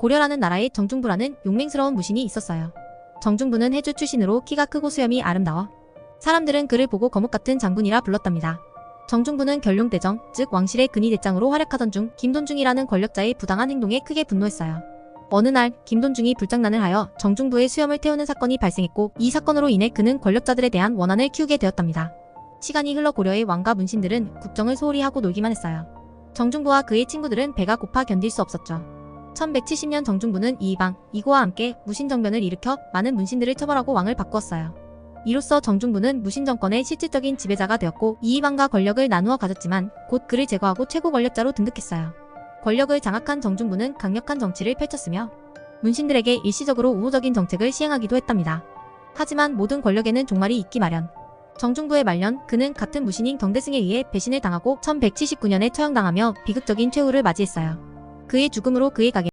고려라는 나라에 정중부라는 용맹스러운 무신이 있었어요. 정중부는 해주 출신으로 키가 크고 수염이 아름다워 사람들은 그를 보고 거목 같은 장군이라 불렀답니다. 정중부는 결룡대정, 즉 왕실의 근위대장으로 활약하던 중 김돈중이라는 권력자의 부당한 행동에 크게 분노했어요. 어느 날 김돈중이 불장난을 하여 정중부의 수염을 태우는 사건이 발생했고 이 사건으로 인해 그는 권력자들에 대한 원한을 키우게 되었답니다. 시간이 흘러 고려의 왕과 문신들은 국정을 소홀히 하고 놀기만 했어요. 정중부와 그의 친구들은 배가 고파 견딜 수 없었죠. 1170년 정중부는 이방, 이고와 함께 무신정변을 일으켜 많은 문신들을 처벌하고 왕을 바꾸었어요. 이로써 정중부는 무신 정권의 실질적인 지배자가 되었고 이방과 권력을 나누어 가졌지만 곧 그를 제거하고 최고 권력자로 등극했어요. 권력을 장악한 정중부는 강력한 정치를 펼쳤으며 문신들에게 일시적으로 우호적인 정책을 시행하기도 했답니다. 하지만 모든 권력에는 종말이 있기 마련. 정중부의 말년 그는 같은 무신인 경대승에 의해 배신을 당하고 1179년에 처형당하며 비극적인 최후를 맞이했어요. 그의 죽음으로 그의 가게